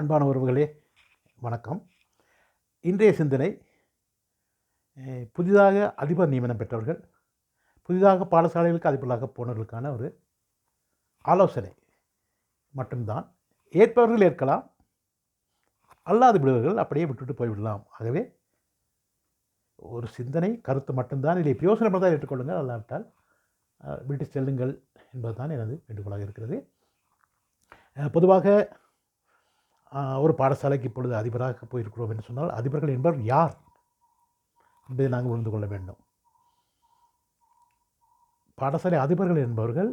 அன்பான உறவுகளே வணக்கம். இன்றைய சிந்தனை புதிதாக அதிபர் நியமனம் பெற்றவர்கள் புதிதாக பாடசாலைகளுக்கு அதிபர்களாக போனவர்களுக்கான ஒரு ஆலோசனை மட்டும்தான். ஏற்பவர்கள் ஏற்கலாம் அல்லாது விடுவர்கள் அப்படியே விட்டுட்டு போய்விடலாம். ஆகவே ஒரு சிந்தனை கருத்து மட்டும்தான். இதை யோசனை தான் ஏற்றுக்கொள்ளுங்கள் அல்லாவிட்டால் விட்டு செல்லுங்கள் என்பதுதான் எனது வேண்டுகோளாக இருக்கிறது. பொதுவாக ஒரு பாடசாலைக்கு இப்பொழுது அதிபராக போயிருக்கிறோம் என்று சொன்னால் அதிபர்கள் என்பவர் யார் என்பதை நாங்கள் உணர்ந்து கொள்ள வேண்டும். பாடசாலை அதிபர்கள் என்பவர்கள்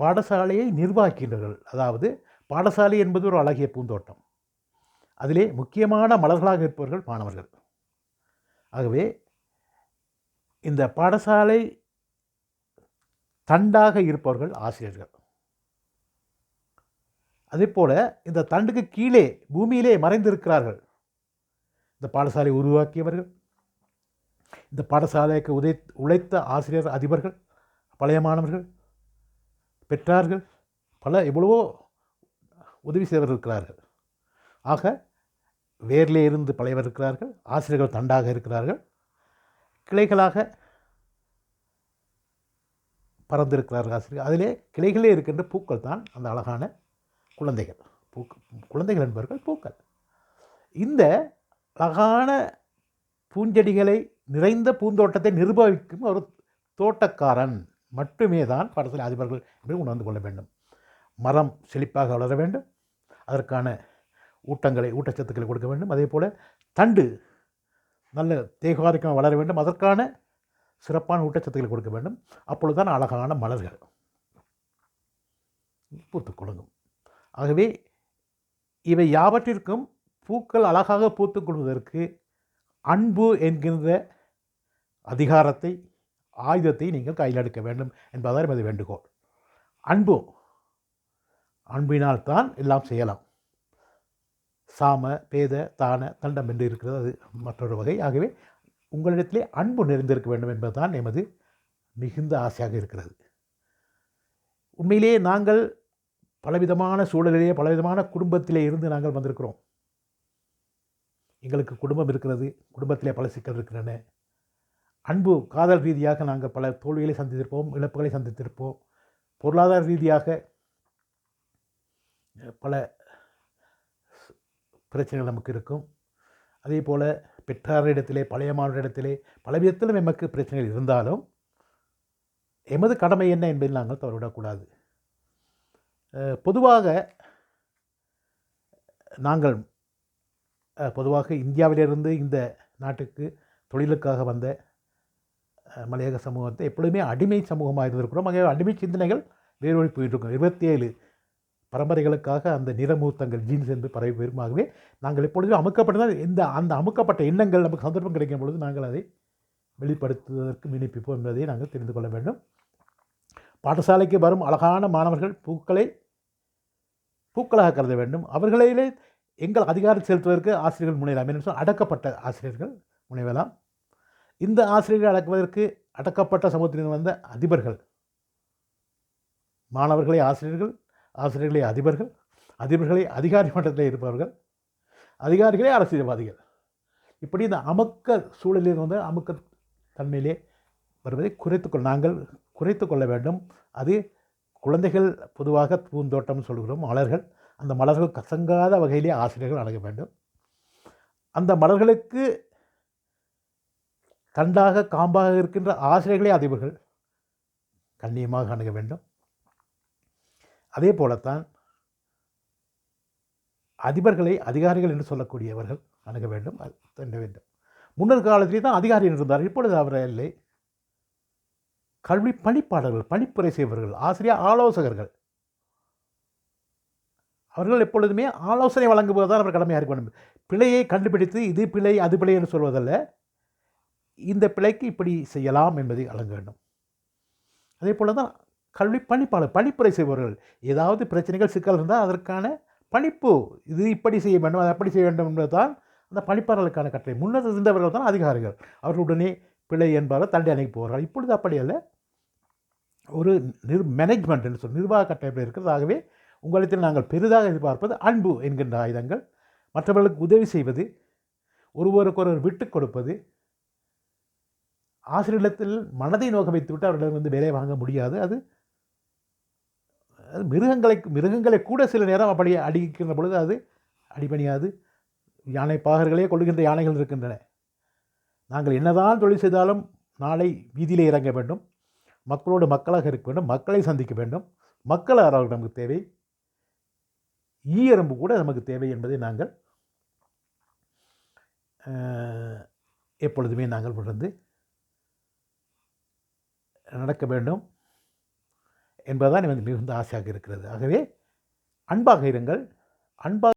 பாடசாலையை நிர்வாகிக்கின்றார்கள் அதாவது பாடசாலை என்பது ஒரு அழகிய பூந்தோட்டம். அதிலே முக்கியமான மலர்களாக இருப்பவர்கள் மாணவர்கள். ஆகவே இந்த பாடசாலை தண்டாக இருப்பவர்கள் ஆசிரியர்கள். அதே போல் இந்த தண்டுக்கு கீழே பூமியிலே மறைந்திருக்கிறார்கள். இந்த பாடசாலை உருவாக்கியவர்கள் இந்த பாடசாலைக்கு உதை உழைத்த ஆசிரியர் அதிபர்கள் பழைய மாணவர்கள் பெற்றார்கள் பல எவ்வளவோ உதவி செய்தவர்கள் இருக்கிறார்கள். ஆக வேர்லே இருந்து பழையவர் இருக்கிறார்கள் ஆசிரியர்கள் தண்டாக இருக்கிறார்கள் கிளைகளாக பறந்திருக்கிறார்கள் ஆசிரியர் அதிலே கிளைகளே இருக்கின்ற பூக்கள் தான் அந்த அழகான குழந்தைகள் பூக்கள் குழந்தைகள் என்பவர்கள் பூக்கள். இந்த அழகான பூஞ்செடிகளை நிறைந்த பூந்தோட்டத்தை நிர்வகிக்கும் ஒரு தோட்டக்காரன் மட்டுமே தான் படத்தில் அதிபர்கள் என்று உணர்ந்து கொள்ள வேண்டும். மரம் செழிப்பாக வளர வேண்டும். அதற்கான ஊட்டங்களை ஊட்டச்சத்துக்களை கொடுக்க வேண்டும். அதே போல் தண்டு நல்ல தேகாரிக்கமாக வளர வேண்டும். அதற்கான சிறப்பான ஊட்டச்சத்துக்களை கொடுக்க வேண்டும். அப்பொழுதுதான் அழகான மலர்கள் பூத்து கொடுங்கும் ஆகவே இவை யாவற்றிற்கும் பூக்கள் அழகாக பூத்துக்கொள்வதற்கு அன்பு என்கின்ற அதிகாரத்தை ஆயுதத்தை நீங்கள் கையில் எடுக்க வேண்டும் என்பதால் எமது வேண்டுகோள். அன்பு. அன்பினால் தான் எல்லாம் செய்யலாம். சாம பேத தான தண்டம் என்று இருக்கிறது அது மற்றொரு வகை. ஆகவே உங்களிடத்திலே அன்பு நிறைந்திருக்க வேண்டும் என்பதுதான் எமது மிகுந்த ஆசையாக இருக்கிறது. உண்மையிலேயே நாங்கள் பலவிதமான சூழலிலே பலவிதமான குடும்பத்திலே இருந்து நாங்கள் வந்திருக்கிறோம். எங்களுக்கு குடும்பம் இருக்கிறது குடும்பத்திலே பல சிக்கல் இருக்கின்றன. அன்பு காதல் ரீதியாக நாங்கள் பல தோல்விகளை சந்தித்திருப்போம் இழப்புகளை சந்தித்திருப்போம். பொருளாதார ரீதியாக பல பிரச்சனைகள் நமக்கு இருக்கும். அதே போல் பெற்றாரிடத்திலே பழைய மாணவரிடத்திலே பல விதத்திலும் எமக்கு பிரச்சனைகள் இருந்தாலும் எமது கடமை என்ன என்பதை நாங்கள் தவறிவிடக்கூடாது. பொதுவாக நாங்கள் பொதுவாக இந்தியாவிலிருந்து இந்த நாட்டுக்கு தொழிலுக்காக வந்த மலையக சமூகத்தை எப்பொழுதுமே அடிமை சமூகமாக இருந்திருக்கிறோம். அங்கே அடிமை சிந்தனைகள் வேறுபடி போயிட்டுருக்கோம் இருபத்தி ஏழு பரம்பரைகளுக்காக அந்த நிறமூர்த்தங்கள் ஜீன்ஸ் என்று பரவி பெருமாகவே ஆகவே நாங்கள் எப்பொழுதும் அமுக்கப்பட்டதால் இந்த அந்த அமுக்கப்பட்ட எண்ணங்கள் நமக்கு சந்தர்ப்பம் கிடைக்கும் பொழுது நாங்கள் அதை வெளிப்படுத்துவதற்கு விண்ணப்பிப்போம் என்பதை நாங்கள் தெரிந்து கொள்ள வேண்டும். பாடசாலைக்கு வரும் அழகான மாணவர்கள் பூக்களை பூக்களாக கருத வேண்டும். அவர்களிலே எங்கள் அதிகாரம் செலுத்துவதற்கு ஆசிரியர்கள் முனையலாம். என்று அடக்கப்பட்ட ஆசிரியர்கள் முனைவலாம் இந்த ஆசிரியர்கள் அடக்குவதற்கு அடக்கப்பட்ட சமூகத்தினர் வந்த அதிபர்கள் மாணவர்களை ஆசிரியர்கள் ஆசிரியர்களை அதிபர்கள் அதிபர்களை அதிகாரி மட்டத்தில் இருப்பவர்கள் அதிகாரிகளே அரசியல்வாதிகள். இப்படி இந்த அமுக்க சூழலில் வந்து அமுக்க தன்மையிலே வருவதை குறைத்துக்கொள் நாங்கள் குறைத்து கொள்ள வேண்டும். அது குழந்தைகள் பொதுவாக பூந்தோட்டம் சொல்கிறோம் மலர்கள். அந்த மலர்கள் கசங்காத வகையிலே ஆசிரியர்கள் அணுக வேண்டும். அந்த மலர்களுக்கு தண்டாக காம்பாக இருக்கின்ற ஆசிரியர்களே அதிபர்கள். கண்ணியமாக அணுக வேண்டும். அதே போலத்தான் அதிபர்களை அதிகாரிகள் என்று சொல்லக்கூடியவர்கள் அணுக வேண்டும். அது தண்ட வேண்டும். முன்னர் காலத்திலே தான் அதிகாரி இருந்தார் இப்பொழுது அவர் இல்லை. கல்வி பணிப்பாளர்கள் பணிப்புரை செய்பவர்கள் ஆசிரியர் ஆலோசகர்கள். அவர்கள் எப்பொழுதுமே ஆலோசனை வழங்குவது தான் அவர் கடமையாக இருக்க வேண்டும் பிழையை கண்டுபிடித்து இது பிழை அது பிழை என்று சொல்வதல்ல. இந்த பிழைக்கு இப்படி செய்யலாம் என்பதை வழங்க வேண்டும். அதே போல தான் கல்வி பணிப்பாளர் பணிப்புரை செய்பவர்கள். ஏதாவது பிரச்சனைகள் சிக்கல் இருந்தால் அதற்கான பணிப்பு இது இப்படி செய்ய வேண்டும் அது அப்படி செய்ய வேண்டும் என்பதுதான் அந்த பணிப்பாளர்களுக்கான கட்டளை. முன்னர் இருந்தவர்கள் தான் அதிகாரிகள். அவர்களுடனே பிழை என்பவர் தண்டை அணைக்கு போகிறார்கள் இப்பொழுது அப்படி அல்ல. ஒரு நிர் மேனேஜ்மெண்ட் என்று சொல்லி நிர்வாக கட்டமைப்பில் இருக்கிறது. ஆகவே உங்களிடத்தில் நாங்கள் பெரிதாக எதிர்பார்ப்பது அன்பு என்கின்ற ஆயுதங்கள். மற்றவர்களுக்கு உதவி செய்வது ஒருவருக்கொருவர் விட்டு கொடுப்பது ஆசிரியத்தில் மனதை நோக்க வைத்துவிட்டு அவர்களிடம் வந்து வேலை வாங்க முடியாது. அது அது மிருகங்களை மிருகங்களை கூட சில நேரம் அப்படி அடிக்கின்ற பொழுது அது அடிபணியாது. யானை பாகர்களே கொள்கின்ற யானைகள் இருக்கின்றன. நாங்கள் என்னதான் தொழில் செய்தாலும் நாளை வீதியிலே இறங்க வேண்டும். மக்களோடு மக்களாக இருக்க வேண்டும். மக்களை சந்திக்க வேண்டும். மக்கள் ஆரோக்கியம் நமக்கு தேவை. ஈ எறும்பு கூட நமக்கு தேவை என்பதை நாங்கள் எப்பொழுதுமே நாங்கள் உணர்ந்து நடக்க வேண்டும் என்பதுதான் எனக்கு மிகுந்த ஆசையாக இருக்கிறது. ஆகவே அன்பாக இருங்கள். அன்பாக